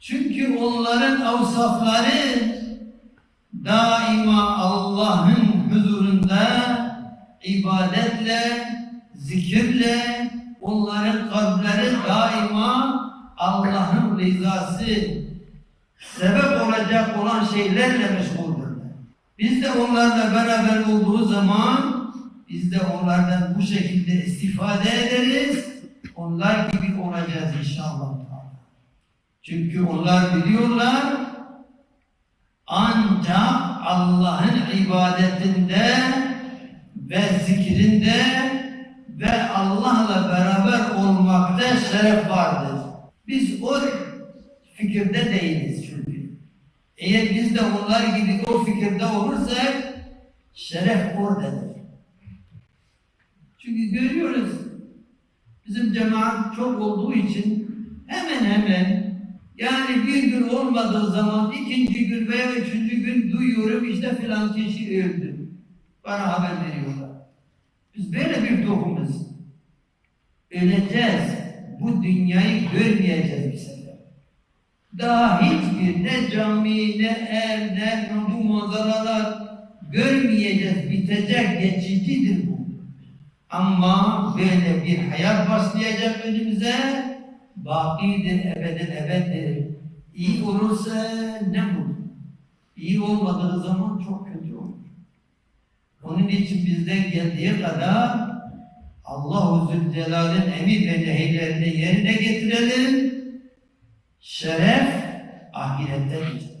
Çünkü onların avsafları daima Allah'ın huzurunda ibadetle, zikirle onların kalpleri daima Allah'ın rızası sebep olacak olan şeylerle meşguldürler. Biz de onlarla beraber olduğu zaman biz de onlardan bu şekilde istifade ederiz. Onlar gibi olacağız inşallah. Çünkü onlar biliyorlar ancak Allah'ın ibadetinde ve zikrinde ve Allah'la beraber olmakta şeref vardır. Biz o fikirde değiliz çünkü. Eğer biz de onlar gibi o fikirde olursak şeref oradadır. Çünkü görüyoruz bizim cemaat çok olduğu için hemen hemen yani bir gün olmadığı zaman ikinci gün veya üçüncü gün duyuyorum işte filan kişi öldü. Bana haber veriyorlar. Biz böyle bir tohumuz. Öleceğiz. Bu dünyayı görmeyeceğiz bir sefer. Daha hiçbir ne cami, ne ev, ne bu manzaralar görmeyeceğiz. Bitecek, geçicidir bu. Ama böyle bir hayat başlayacak önümüze. Bakidir, ebeden ebeddir. İyi olursa ne mutlu. İyi olmadığı zaman çok kötü olur. Onun için bizden geldiği kadar Allah-u Zülcelal'in emir ve nehirlerini yerine getirelim. Şeref ahirettedir.